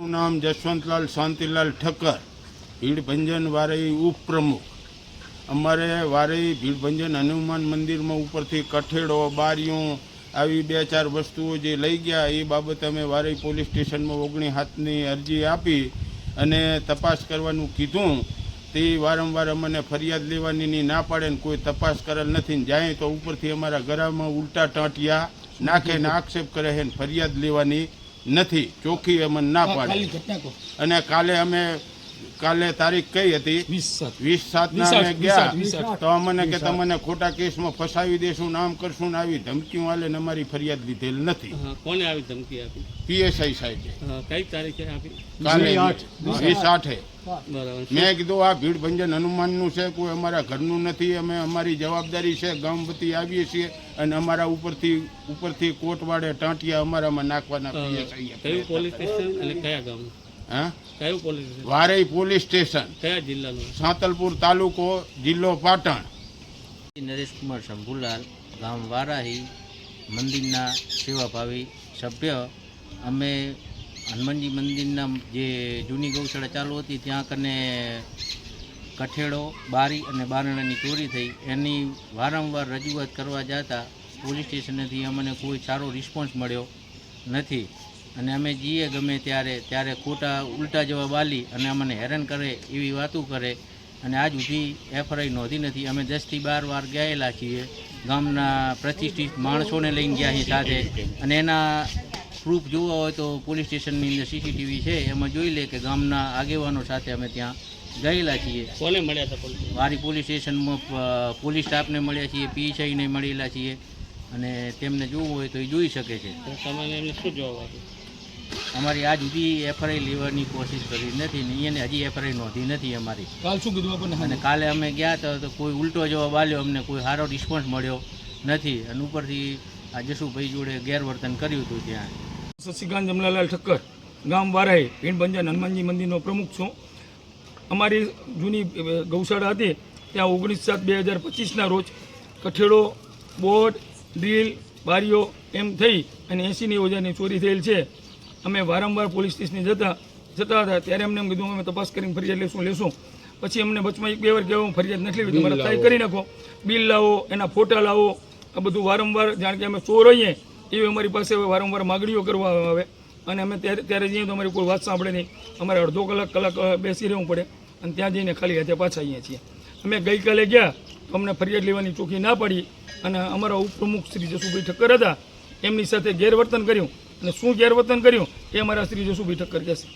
મારું નામ જશવંતલાલ શાંતિલાલ ઠક્કર ભીડભંજન વારઈ ઉપપ્રમુખ. અમારે વારઈ ભીડભંજન હનુમાન મંદિરમાં ઉપરથી કઠેડો બારીઓ આવી બે ચાર વસ્તુઓ જે લઈ ગયા એ બાબતે અમે વારઈ પોલીસ સ્ટેશનમાં ઓગણી હાથની અરજી આપી અને તપાસ કરવાનું કીધું. તે વારંવાર અમને ફરિયાદ લેવાની ની ના પાડે ને કોઈ તપાસ કરેલ નથી ને જાય તો ઉપરથી અમારા ઘરમાં ઉલટા ટાંટિયા નાખે ને આક્ષેપ કરે છે ફરિયાદ લેવાની. નથી. ચોખ્ખી અમને ના પાડે. અને કાલે અમે કાલે તારીખ કઈ હતી? વીસ સાત વીસ સાતના અમે ગયા. તો અમને કે તમને ખોટા કેસમાં ફસાવી દેશું નામ કરશું ને આવી ધમકીઓ આલે ને અમારી ફરિયાદ લીધેલ નથી. કોને આવી ધમકી આપી? પીએસઆઈ સાહેબ. કઈ તારીખે આપી? કાલે વીસ આઠે મેં કીધું આ ભીડ ભંજન હનુમાનનું છે કોઈ અમારા ઘરનું નથી. અમે અમારી જવાબદારી છે ગામ વતી આવીએ છીએ અને અમારા ઉપરથી ઉપરથી કોટવાડે ટાંટિયા અમારામાં નાખવાના પીએસઆઈ કયું પોલીસ સ્ટેશન અને કયા ગામ હા? કયું police station? Varahi police station. કયા જિલ્લાનું? સાંતલપુર તાલુકો જિલ્લો પાટણ. નરેશકુમાર શંભુલાલ ગામ વારાહી મંદિરના સેવાભાવી સભ્ય. અમે હનુમાનજી મંદિરના જે જૂની ગૌશાળા ચાલુ હતી ત્યાં કને કઠેડો બારી અને બારણાની ચોરી થઈ. એની વારંવાર રજૂઆત કરવા જતા પોલીસ સ્ટેશનેથી અમને કોઈ સારો રિસ્પોન્સ મળ્યો નથી. અને અમે જઈએ ગમે ત્યારે ત્યારે ખોટા ઉલટા જવાબ આલી અને અમને હેરાન કરે એવી વાતો કરે. અને આજ સુધી એફઆઈઆર નોંધી નથી. અમે દસથી બાર વાર ગયેલા છીએ. ગામના પ્રતિષ્ઠિત માણસોને લઈને ગયા છીએ સાથે. અને એના પ્રૂફ જોવા હોય તો પોલીસ સ્ટેશનની અંદર સીસીટીવી છે. એમાં જોઈ લે કે ગામના આગેવાનો સાથે અમે ત્યાં ગયેલા છીએ. કોને મળ્યા હતા પોલીસ? વારી પોલીસ સ્ટેશનમાં પોલીસ સ્ટાફને મળ્યા છીએ પીએસઆઈને મળેલા છીએ. અને તેમને જોવું હોય તો એ જોઈ શકે છે. તમને એમને શું જવાબ આપ્યો અમારી આજ સુધી એફઆઈઆર લેવાની કોશિશ કરી નથી ને એને હજી એફઆઈઆર નોંધી નથી અમારી. કાલ શું કીધું આપણને અને કાલે અમે ગયા હતા તો કોઈ ઉલટો જવાબ આવ્યો અમને કોઈ સારો રિસ્પોન્સ મળ્યો નથી. અને ઉપરથી આ જશુભાઈ જોડે ગેરવર્તન કર્યું હતું ત્યાં. શશિકાંત જમલાલાલ ઠક્કર ગામ વારાઈ ભીણ બંજન હનુમાનજી મંદિરનો પ્રમુખ છું. અમારી જૂની ગૌશાળા હતી ત્યાં ઓગણીસ સાત બે હજાર પચીસના રોજ કઠેડો બોર્ડ ડ્રીલ બારીઓ એમ થઈ અને એંસીની ઓજાની ચોરી થયેલ છે. અમે વારંવાર પોલીસ સ્ટેશને જતા જતા હતા. ત્યારે અમને એમ કીધું અમે તપાસ કરીને ફરિયાદ લેશું લેશું. પછી અમને બચમાં એક બે વાર કહેવું ફરિયાદ નથી લેવી તમારે થાય કરી નાખો. બિલ લાવો એના ફોટા લાવો. આ બધું વારંવાર જાણ કે અમે ચોર હોઈએ એવી અમારી પાસે હવે વારંવાર માગણીઓ કરવા આવે. અને અમે ત્યારે ત્યારે જઈએ તો અમારી કોઈ વાત સાંભળે નહીં. અમારે અડધો કલાક કલાક બેસી રહેવું પડે. અને ત્યાં જઈને ખાલી હાથે પાછા આવીએ છીએ. અમે ગઈકાલે ગયા તો અમને ફરિયાદ લેવાની ચોખ્ખી ના પડી. અને અમારા ઉપપ્રમુખ શ્રી જસુભાઈ ઠક્કર હતા. એમની સાથે ગેરવર્તન કર્યું. અને શું ગેરવર્તન કર્યું એ મારા શ્રી જસુભાઈ ઠક્કર કહેશે